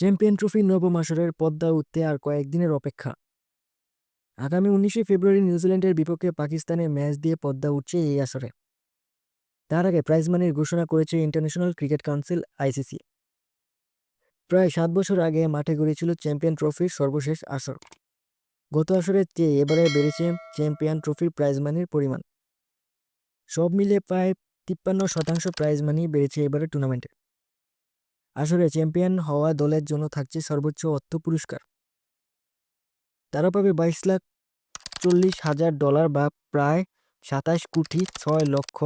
Champion trophy নবম আসরের পদ্মা উঠতে আর কয়েকদিনের অপেক্ষা। আগামী উনিশে ফেব্রুয়ারি নিউজিল্যান্ডের বিপক্ষে পাকিস্তানে ম্যাচ দিয়ে পদ্মা উঠছে এই আসরে। তার আগে প্রাইজ মানির ঘোষণা করেছে ইন্টারন্যাশনাল ক্রিকেট কাউন্সিল, আইসিসি। প্রায় সাত বছর আগে মাঠে গড়েছিল চ্যাম্পিয়ন ট্রফির সর্বশেষ আসর। গত আসরের চেয়ে এবারে বেড়েছে চ্যাম্পিয়ন ট্রফির প্রাইজ মানির পরিমাণ। সব মিলে প্রায় তিপ্পান্ন শতাংশ প্রাইজ মানি বেড়েছে এবারে টুর্নামেন্টে। আসরে চ্যাম্পিয়ন হওয়া দলের জন্য থাকছে সর্বোচ্চ অর্থ পুরস্কার। তারা পাবে বাইশ লাখ চল্লিশ হাজার ডলার বা প্রায় সাতাশ কোটি ছয় লক্ষ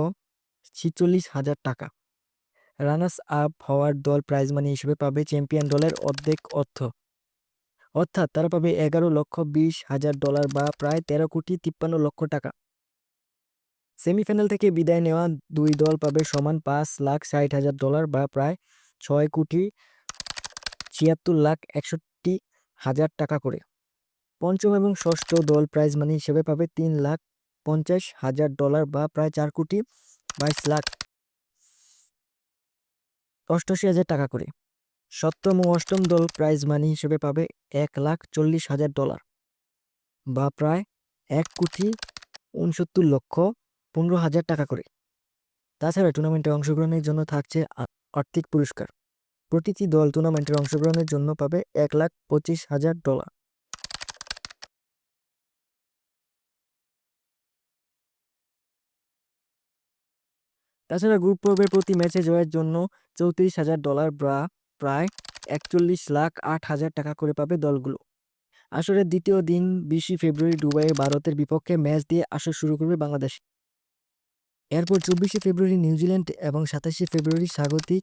ছিচল্লিশ হাজার টাকা। রানার্স আপ হওয়ার দল প্রাইজ মানি হিসেবে পাবে চ্যাম্পিয়ন দলের অর্ধেক অর্থ। অর্থাৎ তারা পাবে এগারো লক্ষ বিশ হাজার ডলার বা প্রায় তেরো কোটি তিপ্পান্ন লক্ষ টাকা। সেমিফাইনাল থেকে বিদায় নেওয়া দুই দল পাবে সমান পাঁচ লাখ ষাট হাজার ডলার বা প্রায় ছয় কোটি ছিয়াত্তর লাখ একষট্টি হাজার টাকা করে। পঞ্চম এবং ষষ্ঠ দল প্রাইজ মানি হিসেবে পাবে তিন লাখ পঞ্চাশ হাজার ডলার বা প্রায় চার কোটি বাইশ লাখ অষ্টআশি হাজার টাকা করে। সপ্তম ও অষ্টম দল প্রাইজ মানি হিসেবে পাবে এক লাখ চল্লিশ হাজার ডলার বা প্রায় এক কোটি উনসত্তর লক্ষ পনেরো হাজার টাকা করে। তাছাড়া টুর্নামেন্টে অংশগ্রহণের জন্য থাকছে আর্থিক পুরস্কার। প্রতিটি দল টুর্নামেন্টের অংশগ্রহণের জন্য পাবে এক লাখ পঁচিশ হাজার ডলার। তাছাড়া গ্রুপ পর্বের প্রতি ম্যাচে জয়ের জন্য চৌত্রিশ হাজার ডলার বা প্রায় একচল্লিশ লাখ আট হাজার টাকা করে পাবে দলগুলো। আসরের দ্বিতীয় দিন বিশে ফেব্রুয়ারি দুবাইয়ে ভারতের বিপক্ষে ম্যাচ দিয়ে আসর শুরু করবে বাংলাদেশ। এরপর চব্বিশে ফেব্রুয়ারি নিউজিল্যান্ড এবং সাতাশে ফেব্রুয়ারি স্বাগতিক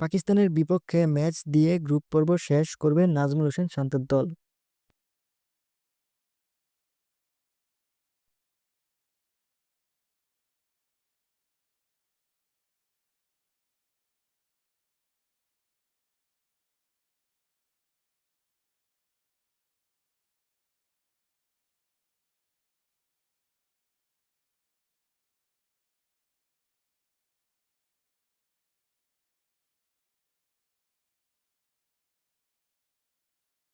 পাকিস্তানের বিপক্ষে ম্যাচ দিয়ে গ্রুপ পর্ব শেষ করবে নাজমুল হোসেন শান্তর দল।